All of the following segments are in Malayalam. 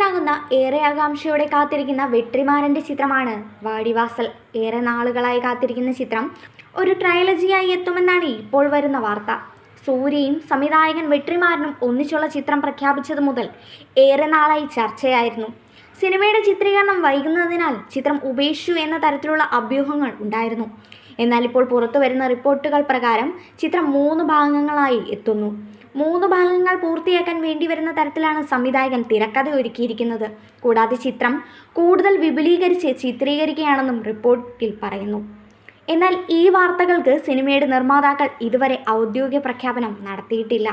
സൂര്യനായകനാകുന്ന ഏറെ ആകാംക്ഷയോടെ കാത്തിരിക്കുന്ന വെട്രിമാരന്റെ ചിത്രമാണ് വാടിവാസൽ. ഏറെ നാളുകളായി കാത്തിരിക്കുന്ന ചിത്രം ഒരു ട്രയലജിയായി എത്തുമെന്നാണ് ഇപ്പോൾ വരുന്ന വാർത്ത. സൂര്യയും സംവിധായകൻ വെട്രിമാരനും ഒന്നിച്ചുള്ള ചിത്രം പ്രഖ്യാപിച്ചത് മുതൽ ഏറെ നാളായി ചർച്ചയായിരുന്നു. സിനിമയുടെ ചിത്രീകരണം വൈകുന്നതിനാൽ ചിത്രം ഉപേക്ഷിച്ചു എന്ന തരത്തിലുള്ള അഭ്യൂഹങ്ങൾ ഉണ്ടായിരുന്നു. എന്നാൽ ഇപ്പോൾ പുറത്തു വരുന്ന റിപ്പോർട്ടുകൾ പ്രകാരം ചിത്രം മൂന്ന് ഭാഗങ്ങളായി എത്തുന്നു. മൂന്ന് ഭാഗങ്ങൾ പൂർത്തിയാക്കാൻ വേണ്ടി വരുന്ന തരത്തിലാണ് സംവിധായകൻ തിരക്കഥ ഒരുക്കിയിരിക്കുന്നത്. കൂടാതെ ചിത്രം കൂടുതൽ വിപുലീകരിച്ച് ചിത്രീകരിക്കുകയാണെന്നും റിപ്പോർട്ടിൽ പറയുന്നു. എന്നാൽ ഈ വാർത്തകൾക്ക് സിനിമയുടെ നിർമ്മാതാക്കൾ ഇതുവരെ ഔദ്യോഗിക പ്രഖ്യാപനം നടത്തിയിട്ടില്ല.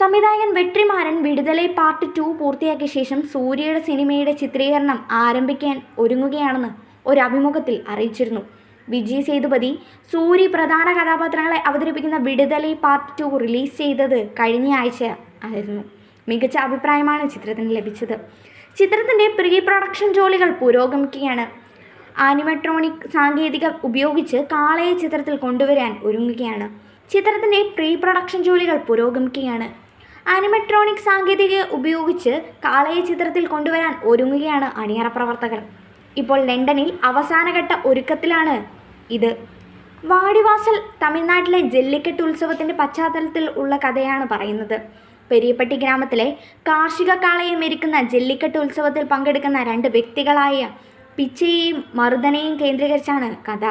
സംവിധായകൻ വെട്രിമാരൻ വിടുതലൈ പാർട്ട് ടു പൂർത്തിയാക്കിയ ശേഷം സൂര്യയുടെ സിനിമയുടെ ചിത്രീകരണം ആരംഭിക്കാൻ ഒരുങ്ങുകയാണെന്ന് ഒരു അഭിമുഖത്തിൽ അറിയിച്ചിരുന്നു. വിജയ് സേതുപതി സൂരി പ്രധാന കഥാപാത്രങ്ങളെ അവതരിപ്പിക്കുന്ന വിടുതലി പാർട്ട് ടു റിലീസ് ചെയ്തത് കഴിഞ്ഞ ആഴ്ച ആയിരുന്നു. മികച്ച അഭിപ്രായമാണ് ചിത്രത്തിന് ലഭിച്ചത്. ചിത്രത്തിന്റെ പ്രീ പ്രൊഡക്ഷൻ ജോലികൾ പുരോഗമിക്കുകയാണ്. ആനിമട്രോണിക് സാങ്കേതിക ഉപയോഗിച്ച് കാളയെ ചിത്രത്തിൽ കൊണ്ടുവരാൻ ഒരുങ്ങുകയാണ്. ചിത്രത്തിന്റെ പ്രീ പ്രൊഡക്ഷൻ ജോലികൾ പുരോഗമിക്കുകയാണ്. ആനിമട്രോണിക് സാങ്കേതിക ഉപയോഗിച്ച് കാളയെ ചിത്രത്തിൽ കൊണ്ടുവരാൻ ഒരുങ്ങുകയാണ് അണിയറ പ്രവർത്തകർ. ഇപ്പോൾ ലണ്ടനിൽ അവസാനഘട്ട ഒരുക്കത്തിലാണ് ഇത്. വാടിവാസൽ തമിഴ്നാട്ടിലെ ജല്ലിക്കെട്ട് ഉത്സവത്തിന്റെ പശ്ചാത്തലത്തിൽ ഉള്ള കഥയാണ് പറയുന്നത്. പെരിയപ്പട്ടി ഗ്രാമത്തിലെ കാർഷിക കാളയെ മെരിക്കുന്ന ജല്ലിക്കെട്ട് ഉത്സവത്തിൽ പങ്കെടുക്കുന്ന രണ്ട് വ്യക്തികളായ പിച്ചയെയും മറുതനെയും കേന്ദ്രീകരിച്ചാണ് കഥ.